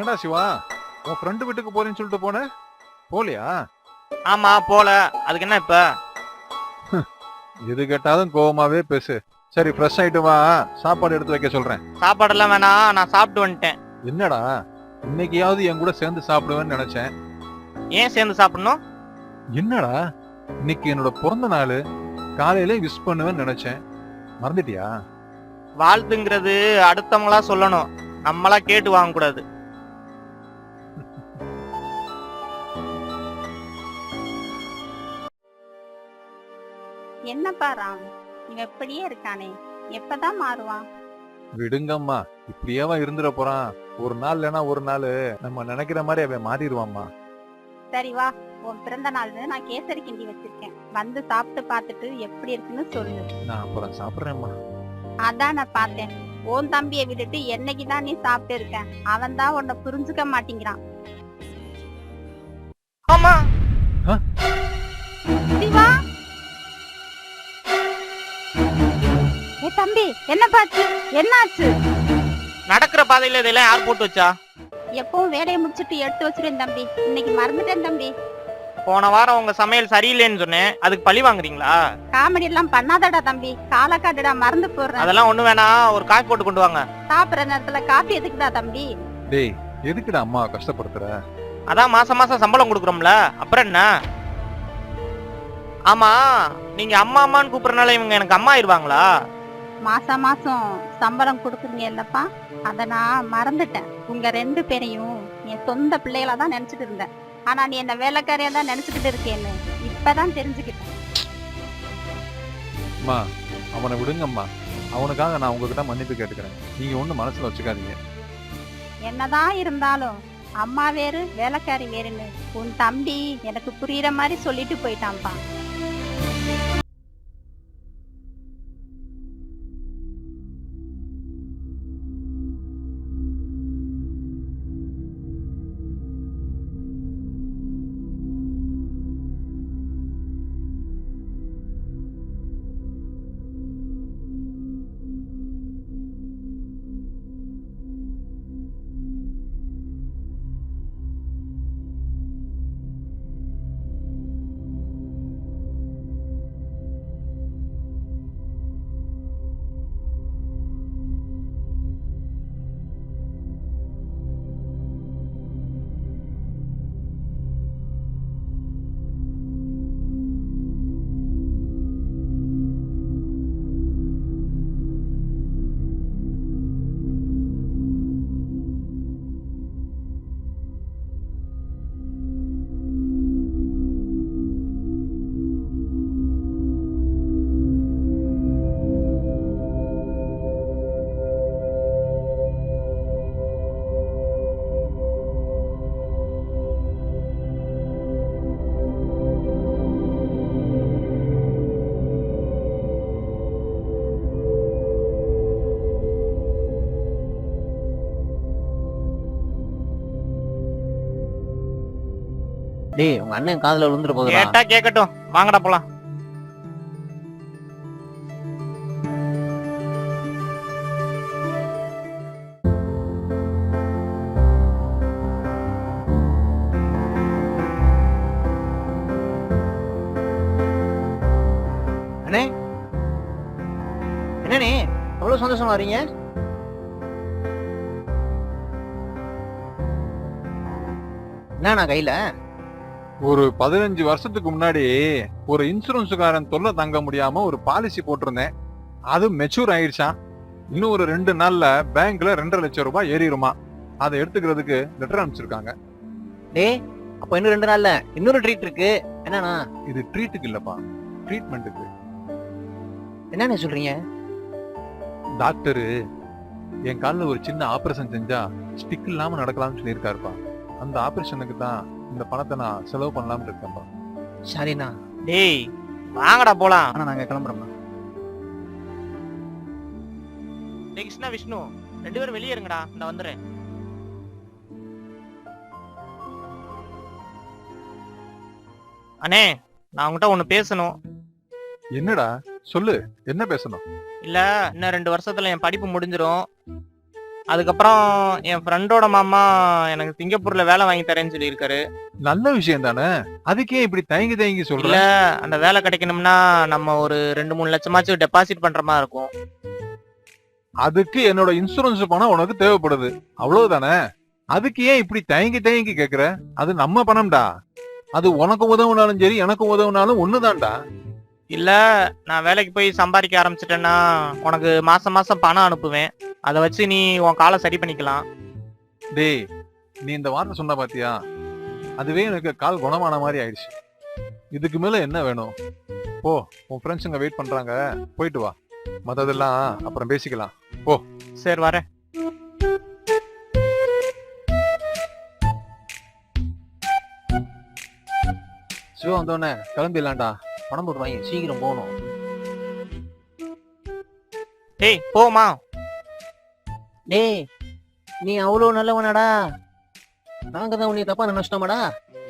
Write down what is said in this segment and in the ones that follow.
என்னடா சிவா? உன் ஃப்ரெண்டு வீட்டுக்கு போறேன்னு சொல்லிட்டு போன? போலியா? ஆமா போல. அதுக்கு என்ன இப்ப? எது கேட்டாலும் கோவமாவே பேசு. சரி ஃப்ரெஷ் ஆயிட்டு வா. சாப்பாடு எடுத்து வைக்க சொல்றேன். சாப்பாடெல்லாம் வேணாம் நான் சாப்பிட்டு வந்துட்டேன். என்னடா? இன்னைக்கியாவது என் கூட சேர்ந்து சாப்பிடுவேன்னு நினைச்சேன். ஏன் சேர்ந்து சாப்பிடணும்? என்னடா? இன்னைக்கு என்னோட பிறந்த நாள். காலையில விஷ் பண்ணுவேன்னு நினைச்சேன். மறந்துட்டியா? வாழ்த்துங்கிறது அடுத்தவங்களா சொல்லணும். நம்மளா கேட்டு வாங்க என்னப்பா ராம்? இவன் இப்படியே இருக்கானே. எப்பதான் மாறுவான்? விடுங்கம்மா. இப்படியேவா இருந்துட போறான். ஒரு நாள் இல்லைன்னா ஒரு நாள். நம்ம நினைக்கிற மாதிரி அவன் மாறிடுவாம்மா சரி வா. உன் பிறந்த நாள்னு நான் கேசரி கிண்டி வச்சிருக்கேன். வந்து சாப்பிட்டு பார்த்துட்டு எப்படி இருக்குன்னு சொல்லு. நான் அப்புறம் சாப்பிடுறேம்மா அதான் நான் பார்த்தேன். உன் தம்பியை விட்டுட்டு என்னைக்கு தான் நீ சாப்பிட்டு இருக்க? அவன் தான் உன்னை புரிஞ்சுக்க மாட்டேங்கிறான். தம்பி என்ன பாச்சு என்னாச்சு? நடக்கிற பாதையில இதெல்லாம் யார் போட்டு வச்சா? எப்பவும் வேலையை முடிச்சிட்டு எடுத்து வச்சிருவேன் தம்பி. இன்னைக்கு மறந்துட்டேன் தம்பி. போன வாரம் உங்க சமையல் சரியில்லைன்னு சொன்னேன். அதுக்கு பழி வாங்குறீங்களா? காமெடி எல்லாம் பண்ணாதடா தம்பி. காலை காட்டுடா மறந்து போடுறேன் அதெல்லாம் ஒண்ணு வேணாம். ஒரு காய் போட்டு கொண்டு வாங்க. சாப்பிடுற நேரத்துல காப்பி எதுக்குடா தம்பி? டேய் எதுக்குடா அம்மா கஷ்டப்படுத்துற? அதான் மாசம் மாசம் சம்பளம் கொடுக்குறோம்ல. அப்புறம் என்ன? ஆமா நீங்க அம்மா அம்மான்னு கூப்பிடறனால இவங்க எனக்கு அம்மா ஆயிருவாங்களா மாசம் மாசம் சம்பளம் கொடுக்குறீங்க இல்லப்பா? அத நான் மறந்துட்டேன். உங்க ரெண்டு பேரையும் என் சொந்த பிள்ளைகளா தான் நினைச்சிட்டு இருந்தேன். ஆனா நீ என்ன வேலைக்காரியா தான் நினைச்சுக்கிட்டு இருக்கேன்னு இப்பதான் தெரிஞ்சுக்கிட்டேன். அம்மா அவனை விடுங்கம்மா. அவனுக்காக நான் உங்ககிட்ட மன்னிப்பு கேட்டுக்கிறேன். நீங்க ஒண்ணும் மனசுல வச்சுக்காதீங்க. என்னதான் இருந்தாலும் அம்மா வேறு வேலைக்காரி வேறுன்னு உன் தம்பி எனக்கு புரியுற மாதிரி சொல்லிட்டு போயிட்டான்ப்பா. டேய் உங்க அண்ணன் காதுல விழுந்துட்டு போகுதுடா. கேட்டா கேக்கட்டும். வாங்கடா போலாம். அண்ணே. என்னண்ணே அவ்வளவு சந்தோஷமா வரீங்க? என்னண்ணா கையில? ஒரு பதினஞ்சு வருஷத்துக்கு முன்னாடி ஒரு இன்சூரன்ஸுக்காரன் தொல்லை தங்க முடியாம ஒரு பாலிசி போட்டிருந்தேன். அது மெச்சூர் ஆயிடுச்சான் இன்னும் ஒரு ரெண்டு நாள்ல பேங்க்ல ரெண்டரை லட்சம் ரூபாய் ஏறிடுமா? அதை எடுத்துக்கிறதுக்கு லெட்டர் அனுப்பிச்சிருக்காங்க. டேய் அப்ப இன்னும் ரெண்டு நாள்ல இன்னொரு ட்ரீட் இருக்கு. என்னண்ணா? இது ட்ரீட்டுக்கு இல்லப்பா. ட்ரீட்மெண்ட்டுக்கு என்னண்ணே சொல்றீங்க? டாக்டரு என் காலில் ஒரு சின்ன ஆபரேஷன் செஞ்சா ஸ்டிக் இல்லாம நடக்கலாம்னு சொல்லியிருக்காருப்பா. அந்த ஆபரேஷனுக்கு தான் இந்த பணத்தை நான் செலவு பண்ணலாம்னு இருக்கேன்ப்பா சரிண்ணா. டேய் வாங்கடா போலாம். ஆனா நாங்க கிளம்புறோம்ண்ணா. டேய் கிருஷ்ணா விஷ்ணு ரெண்டு பேரும் வெளியே இருங்கடா நான் வந்துடுறேன் அண்ணே நான் உங்ககிட்ட ஒண்ணு பேசணும். என்னடா? சொல்லு என்ன பேசணும்? இல்ல இன்னும் ரெண்டு வருஷத்துல என் படிப்பு முடிஞ்சிரும். அதுக்கப்புறம் என் ஃப்ரெண்டோட மாமா எனக்கு சிங்கப்பூர்ல வேலை வாங்கி தரேன்னு சொல்லியிருக்காரு. நல்ல விஷயம் தானே? அதுக்கே இப்படி தயங்கி தயங்கி இல்ல சொல்ற அந்த வேலை கிடைக்கணும்னா நம்ம ஒரு ரெண்டு மூணு லட்சமாச்சும் டெபாசிட் பண்ற மாதிரி இருக்கும். அதுக்கு என்னோட இன்சூரன்ஸ் பணம் உனக்கு தேவைப்படுது. அவ்வளவுதானே? அதுக்கு ஏன் இப்படி தயங்கி தயங்கி கேக்குற? அது நம்ம பணம்டா. அது உனக்கு உதவுனாலும் சரி எனக்கு உதவுனாலும் ஒண்ணுதான்டா. இல்ல நான் வேலைக்கு போய் சம்பாதிக்க ஆரம்பிச்சிட்டேன்னா உனக்கு மாசம் மாசம் பணம் அனுப்புவேன். அதை வச்சு நீ உன் காலை சரி பண்ணிக்கலாம். டேய் நீ இந்த வார்த்தை சொன்ன பாத்தியா? அதுவே எனக்கு கால் குணமான மாதிரி ஆயிடுச்சு. இதுக்கு மேல என்ன வேணும்? போ உன் ஃப்ரெண்ட்ஸுங்க வெயிட் பண்றாங்க. போயிட்டு வா. மத்ததெல்லாம் அப்புறம் பேசிக்கலாம். சரி வரேன். சிவா வந்தோடனே கிளம்பிடலாம்டா. பணம் போட்டு வாங்கி சீக்கிரம் போகணும். டேய் போமா டேய் நீ அவ்வளோ நல்லவனாடா. நாங்க தான் உன்னை தப்பா நினைச்சிட்டோமாடா.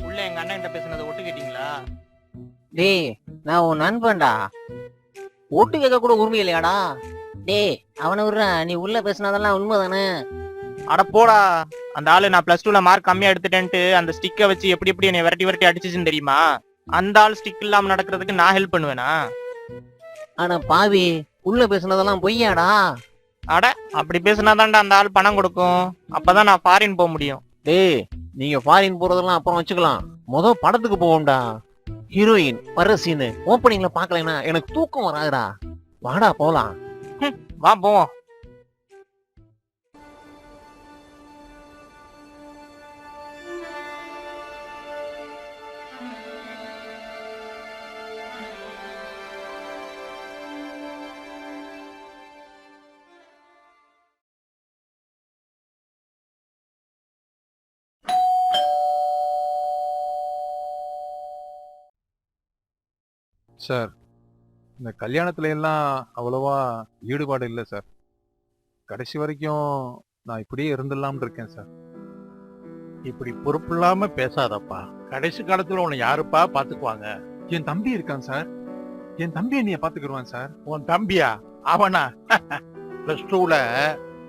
உள்ள எங்க அண்ணன் கிட்ட பேசுனதை ஒட்டு கேட்டீங்களா? டேய் நான் உன் நண்பன்டா. ஓட்டு கேட்க கூட உரிமை இல்லையாடா. டேய் அவனை விடுற நீ உள்ள பேசினதெல்லாம் உண்மைதானே? அட போடா அந்த ஆளு நான் பிளஸ் டூல மார்க் கம்மியா எடுத்துட்டேன்ட்டு அந்த ஸ்டிக்கை வச்சு எப்படி எப்படி என்னை விரட்டி விரட்டி அடிச்சுச்சுன்னு தெரியுமா? அந்த ஆள் ஸ்டிக் இல்லாம நடக்கிறதுக்கு நான் ஹெல்ப் பண்ணுவேனா? ஆனா பாவி உள்ள பேசினதெல்லாம் பொய்யாடா. அட அப்படி பேசினாதான்டா அந்த ஆள் பணம் கொடுக்கும். அப்பதான் நான் ஃபாரின் போக முடியும். டேய் நீங்க ஃபாரின் போறதெல்லாம் அப்புறம் வச்சுக்கலாம். முத படத்துக்கு போவோம்டா. ஹீரோயின் வர்ற சீனு ஓப்பனிங்ல பாக்கலைன்னா எனக்கு தூக்கம் வராதுடா. வாடா போலாம். வா போவோம். சார் இந்த கல்யாணத்துல எல்லாம் அவ்வளவா ஈடுபாடு இல்லை சார். கடைசி வரைக்கும் நான் இப்படியே இருந்துடலாம்னு இருக்கேன் சார். இப்படி பொறுப்பு இல்லாம பேசாதப்பா. கடைசி காலத்துல உன்னை யாருப்பா பாத்துக்குவாங்க? என் தம்பி இருக்கான் சார். என் தம்பி என்னைய பாத்துக்கிடுவான் சார். உன் தம்பியா? அவனா? பிளஸ் டூல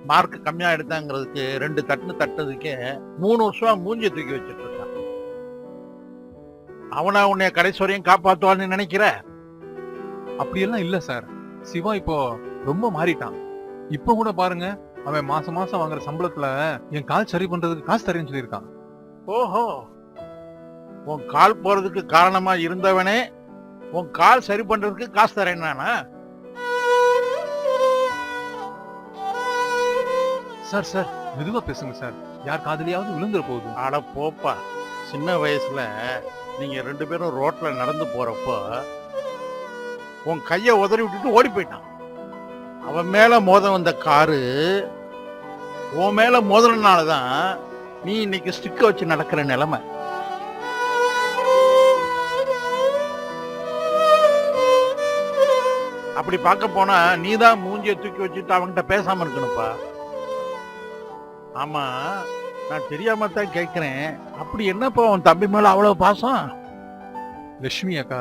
மார்க் கம்மியா எடுத்தாங்கிறதுக்கு ரெண்டு தட்டுன்னு தட்டதுக்கே மூணு வருஷமா மூஞ்சி தூக்கி வச்சிட்டு அவனா உன்னை கடைசி வரையும் காப்பாத்துவான்னு நினைக்கிற? அப்படியெல்லாம் இல்ல சார். சிவா இப்போ ரொம்ப மாறிட்டான். இப்போ கூட பாருங்க அவன் மாசம் மாசம் வாங்குற சம்பளத்துல என் கால் சரி பண்றதுக்கு காசு தரேன்னு சொல்லியிருக்கான். ஓஹோ. உன் கால் போறதுக்கு காரணமா இருந்தவனே உன் கால் சரி பண்றதுக்கு காசு தரேன்னானா சார் சார் மெதுவா பேசுங்க சார். யார் காதலியாவது விழுந்துற போகுது. அட போப்பா சின்ன வயசுல நீங்க ரெண்டு பேரும் ரோட்ல நடந்து போகிறப்போ உன் கைய உதறி விட்டுட்டு ஓடி போயிட்டான். அவன் மேல மோத வந்த காரு உன் மேல மோதினாலதான் நீ இன்னைக்கு ஸ்டிக்க வச்சு நடக்கிற நிலைமை. அப்படி பார்க்க போனா நீதான் மூஞ்சிய தூக்கி வச்சுட்டு அவன்கிட்ட பேசாம இருக்கணும்ப்பா. ஆமா நான் தெரியாம தான் கேட்கிறேன். அப்படி என்னப்பா உன் தம்பி மேல அவ்வளவு பாசம்? லட்சுமி அக்கா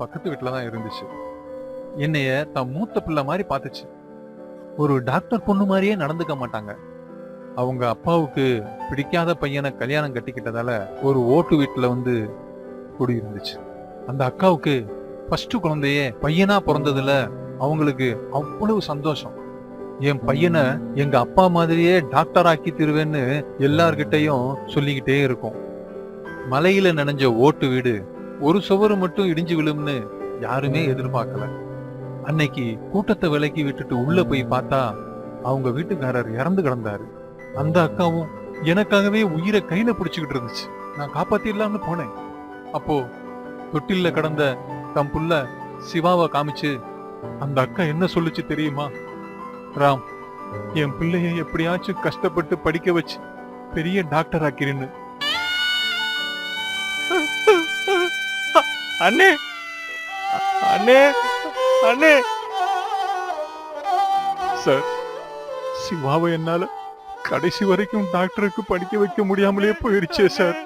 பக்கத்து வீட்டில் தான் இருந்துச்சு. என்னைய தன் மூத்த பிள்ளை மாதிரி பார்த்துச்சு. ஒரு டாக்டர் பொண்ணு மாதிரியே நடந்துக்க மாட்டாங்க. அவங்க அப்பாவுக்கு பிடிக்காத பையனை கல்யாணம் கட்டிக்கிட்டதால ஒரு ஓட்டு வீட்டில் வந்து குடி இருந்துச்சு அந்த அக்காவுக்கு ஃபஸ்ட்டு குழந்தையே பையனாக பிறந்ததுல அவங்களுக்கு அவ்வளவு சந்தோஷம். என் பையனை எங்க அப்பா மாதிரியே டாக்டர் ஆக்கி தருவேன்னு எல்லார்கிட்டையும் சொல்லிக்கிட்டே இருக்கும். மலையில நனைஞ்ச ஓட்டு வீடு ஒரு சுவரு மட்டும் இடிஞ்சு விழும்னு யாருமே எதிர்பார்க்கல. அன்னைக்கு கூட்டத்தை விலக்கி விட்டுட்டு உள்ள போய் பார்த்தா அவங்க வீட்டுக்காரர் இறந்து கிடந்தாரு. அந்த அக்காவும் எனக்காகவே உயிரை கையில பிடிச்சுக்கிட்டு இருந்துச்சு. நான் காப்பாத்திடலாம்னு போனேன். அப்போ தொட்டில்ல கடந்த தம் புள்ள சிவாவை காமிச்சு அந்த அக்கா என்ன சொல்லுச்சு தெரியுமா? ராம் என் பிள்ளைய எப்படியாச்சும் கஷ்டப்பட்டு படிக்க வச்சு பெரிய டாக்டர் ஆக்கிறேன்னு. அண்ணே அண்ணே அண்ணே. சார் சிவாவை என்னால கடைசி வரைக்கும் டாக்டருக்கு படிக்க வைக்க முடியாமலே போயிருச்சே சார்.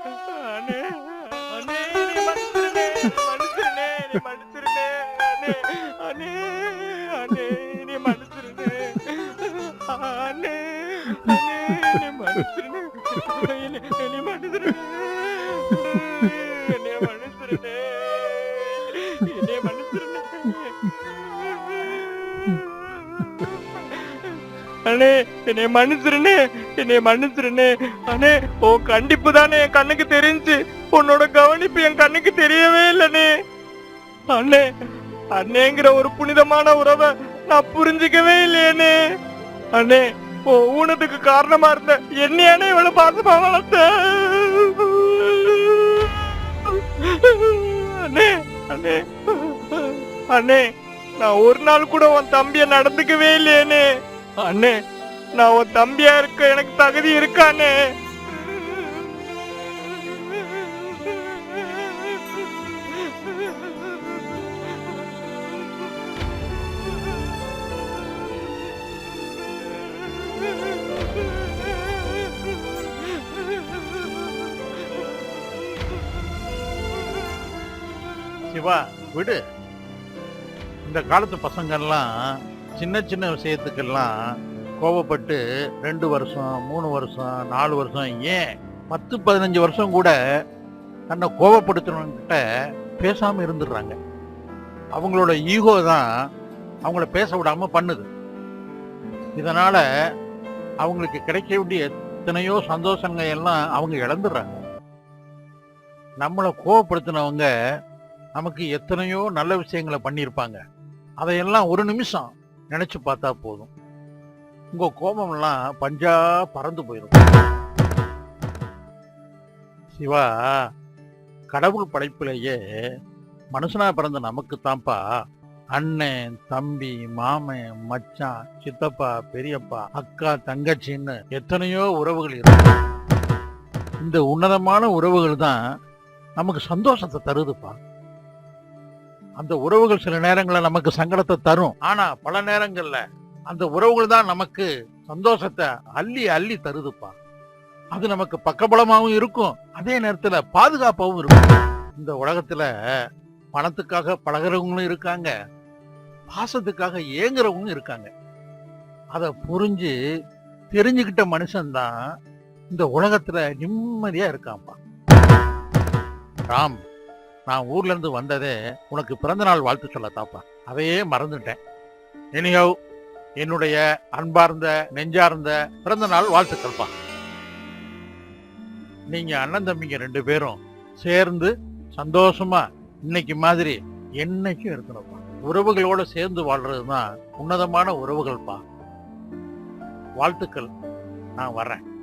என்னை என்னை என்னை மன்னிச்சிருண்ணே. என்னை அண்ணே என்னை மன்னிச்சிருண்ணே என்னை மன்னிச்சிருண்ணே அண்ணே உன் கண்டிப்பு தானே என் கண்ணுக்கு தெரிஞ்சு உன்னோட கவனிப்பு என் கண்ணுக்கு தெரியவே இல்லனே அண்ணே அண்ணேங்கிற ஒரு புனிதமான உறவை நான் புரிஞ்சுக்கவே இல்லையேனே அண்ணே ஊனத்துக்கு காரணமா இருந்த என்னையானே இவ்வளவு பாசமா வளர்த்த அண்ணே அண்ணே அண்ணே நான் ஒரு நாள் கூட உன் தம்பிய நடந்துக்கவே இல்லையேனே அண்ணே. நான் உன் தம்பியா இருக்க எனக்கு தகுதி இருக்கானே சிவா விடு. இந்த காலத்து பசங்கள்லாம் சின்ன சின்ன விஷயத்துக்கெல்லாம் கோவப்பட்டு ரெண்டு வருஷம் மூணு வருஷம் நாலு வருஷம் ஏன் பத்து பதினஞ்சு வருஷம் கூட தன்னை கோவப்படுத்துறவங்கிட்ட பேசாமல் இருந்துடுறாங்க. அவங்களோட ஈகோ தான் அவங்கள பேச விடாம பண்ணுது. இதனால அவங்களுக்கு கிடைக்க வேண்டிய எத்தனையோ சந்தோஷங்கள் எல்லாம் அவங்க இழந்துடுறாங்க. நம்மளை கோவப்படுத்தினவங்க நமக்கு எத்தனையோ நல்ல விஷயங்களை பண்ணியிருப்பாங்க. அதையெல்லாம் ஒரு நிமிஷம் நினைச்சு பார்த்தா போதும். உங்க கோபம்லாம் பஞ்சா பறந்து போயிடும் சிவா கடவுள் படைப்பிலேயே மனுஷனா பிறந்த நமக்கு தான்ப்பா. அண்ணன் தம்பி மாமன் மச்சான் சித்தப்பா பெரியப்பா அக்கா தங்கச்சின்னு எத்தனையோ உறவுகள் இருக்கு. இந்த உன்னதமான உறவுகள் தான் நமக்கு சந்தோஷத்தை தருதுப்பா. அந்த உறவுகள் சில நேரங்களில் நமக்கு சங்கடத்தை தரும். ஆனா பல நேரங்கள்ல அந்த உறவுகள் தான் நமக்கு சந்தோஷத்தை அள்ளி அள்ளி தருதுப்பா. அது நமக்கு பக்கபலமாகவும் இருக்கும். அதே நேரத்துல பாதுகாப்பாகவும் இருக்கும். இந்த உலகத்துல பணத்துக்காக பழகுறவங்களும் இருக்காங்க. பாசத்துக்காக ஏங்குறவங்களும் இருக்காங்க. அதை புரிஞ்சு தெரிஞ்சுக்கிட்ட மனுஷன்தான் இந்த உலகத்துல நிம்மதியா இருக்கான்ப்பா. ராம். நான் ஊர்ல இருந்து வந்ததே உனக்கு பிறந்த நாள் வாழ்த்து சொல்லத்தாப்பா அதையே மறந்துட்டேன். எனிஹவ் என்னுடைய அன்பார்ந்த நெஞ்சார்ந்த பிறந்த நாள் வாழ்த்துக்கள்ப்பா. நீங்க அண்ணன் தம்பிங்க ரெண்டு பேரும் சேர்ந்து சந்தோஷமா இன்னைக்கு மாதிரி என்னைக்கும் இருக்கணும்ப்பா. உறவுகளோட சேர்ந்து வாழ்றதுதான் உன்னதமான உறவுகள்ப்பா. வாழ்த்துக்கள். நான் வர்றேன்.